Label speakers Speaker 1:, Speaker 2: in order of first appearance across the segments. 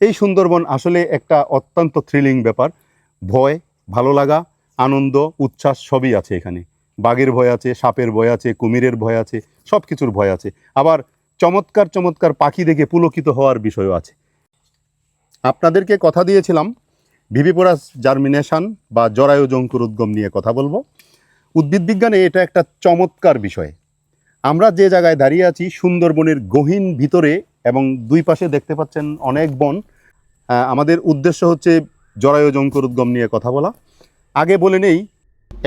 Speaker 1: এই সুন্দরবন আসলে একটা অত্যন্ত থ্রিলিং ব্যাপার। ভয়, ভালো লাগা, আনন্দ, উচ্ছ্বাস সবই আছে এখানে। বাঘের ভয় আছে, সাপের ভয় আছে, কুমিরের ভয় আছে সব কিছুর ভয় আছে। আবার চমৎকার চমৎকার পাখি দেখে পুলকিত হওয়ার বিষয়ও আছে। আপনাদেরকে কথা দিয়েছিলাম ভিভিপোরাস জার্মিনেশন বা জরায়ু জঙ্কুর উদ্গম নিয়ে কথা বলব। উদ্ভিদ বিজ্ঞানে এটা একটা চমৎকার বিষয়। আমরা যে জায়গায় দাঁড়িয়ে আছি, সুন্দরবনের গহীন ভিতরে এবং দুই পাশে দেখতে পাচ্ছেন অনেক বন। আমাদের উদ্দেশ্য হচ্ছে জরায়ু জঙ্কুর উদ্গম নিয়ে কথা বলা। আগে বলে নেই,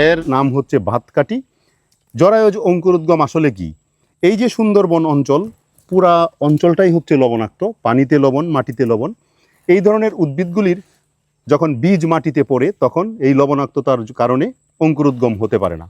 Speaker 1: এর নাম হচ্ছে ভাতকাটি জরায়ুজ অঙ্কুরোদ্গম আসলে কি? এই যে সুন্দরবন অঞ্চল, পুরা অঞ্চলটাই হচ্ছে লবণাক্ত, পানিতে লবণ, মাটিতে লবণ। এই ধরনের উদ্ভিদগুলির যখন বীজ মাটিতে পড়ে, তখন এই লবণাক্ততার কারণে অঙ্কুরোদ্গম হতে পারে না।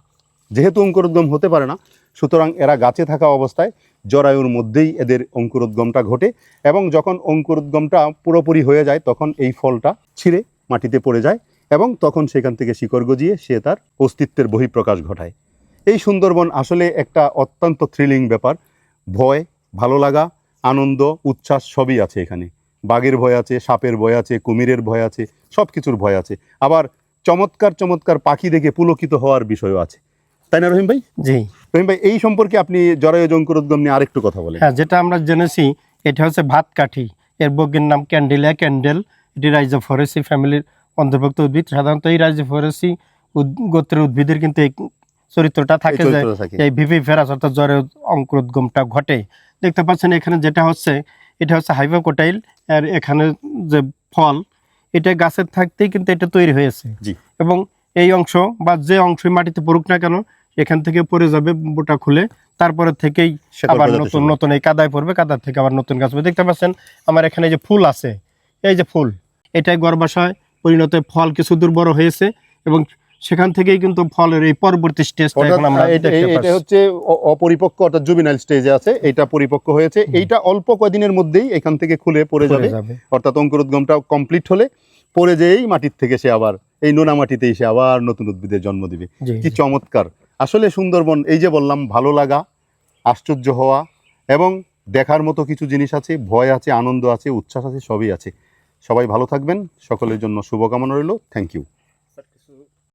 Speaker 1: যেহেতু অঙ্কুরোদ্গম হতে পারে না, সুতরাং এরা গাছে থাকা অবস্থায় জরায়ুর মধ্যেই এদের অঙ্কুরোদ্গমটা ঘটে এবং যখন অঙ্কুরোদ্গমটা পুরোপুরি হয়ে যায়, তখন এই ফলটা ছিঁড়ে মাটিতে পড়ে যায় এবং তখন সেখান থেকে শিকড় গজিয়ে সে তার অস্তিত্বের বহিঃপ্রকাশ ঘটায়। এই সুন্দরবন আসলে একটা অত্যন্ত থ্রিলিং ব্যাপার। ভয়, ভালো লাগা, আনন্দ, উচ্ছ্বাস সবই আছে এখানে। বাঘের ভয় আছে, সাপের ভয় আছে, কুমিরের ভয় আছে সব কিছুর ভয় আছে। আবার চমৎকার চমৎকার পাখি দেখে পুলকিত হওয়ার বিষয়ও আছে। তাই না রহিম ভাই?
Speaker 2: জি।
Speaker 1: রহিম ভাই এই সম্পর্কে আপনি জরায়ু জঙ্কুরোদ্গম নিয়ে আরেকটু কথা বলেন।
Speaker 2: হ্যাঁ যেটা আমরা জেনেছি এটা হচ্ছে ভাত কাঠি। এর বর্গের নাম ক্যান্ডেলিয়া ক্যান্ডেল। এটি রাইজোফরেসি ফ্যামিলির অন্তর্ভুক্ত উদ্ভিদ। সাধারণত এই রাইজোফরেসি গোত্রের উদ্ভিদের কিন্তু এই চরিত্রটা থাকে যে এই ভিভি ফেরাস অর্থাৎ জ্বরের অঙ্কুরোদ্গমটা ঘটে। দেখতে পাচ্ছেন এখানে যেটা হচ্ছে এটা হচ্ছে হাইভোকোটাইল। আর এখানে যে ফল এটা গাছের থাকতেই কিন্তু এটা তৈরি হয়েছে।
Speaker 1: জি।
Speaker 2: এবং এই অংশ বা যে অংশ মাটিতে পড়ুক না কেন এখান থেকে পড়ে যাবে বোটা খুলে। তারপরে থেকেই আবার নতুন নতুন এই কাদায় পড়বে কাদার থেকে আবার নতুন গাছ দেখতে পাচ্ছেন আমার এখানে যে ফুল আছে এই যে ফুল এটাই গর্ভাশয় পরিণত ফল কিছু দূর বড় হয়েছে এবং সেখান থেকেই কিন্তু ফলের এই পরবর্তী স্টেজটা এখন আমরা
Speaker 1: এটা হচ্ছে অপরিপক্ক অর্থাৎ জুবিনাইল স্টেজে আছে এটা পরিপক্ক হয়েছে। এইটা অল্প কয়দিনের মধ্যেই এখান থেকে খুলে পড়ে
Speaker 2: পড়ে
Speaker 1: যাবে। অর্থাৎ অঙ্কুরোদ্গমটা কমপ্লিট হলে পরে যেই মাটির থেকে সে আবার এই নোনা মাটিতেই সে আবার নতুন উদ্ভিদের জন্ম দিবে। কি চমৎকার। আসলে সুন্দরবন, এই যে বললাম, ভালো লাগা, আশ্চর্য হওয়া এবং দেখার মতো কিছু জিনিস আছে, ভয় আছে, আনন্দ আছে, উচ্ছ্বাস আছে, সবই আছে। সবাই ভালো থাকবেন, সকলের জন্য শুভকামনা রইল, থ্যাংক ইউ।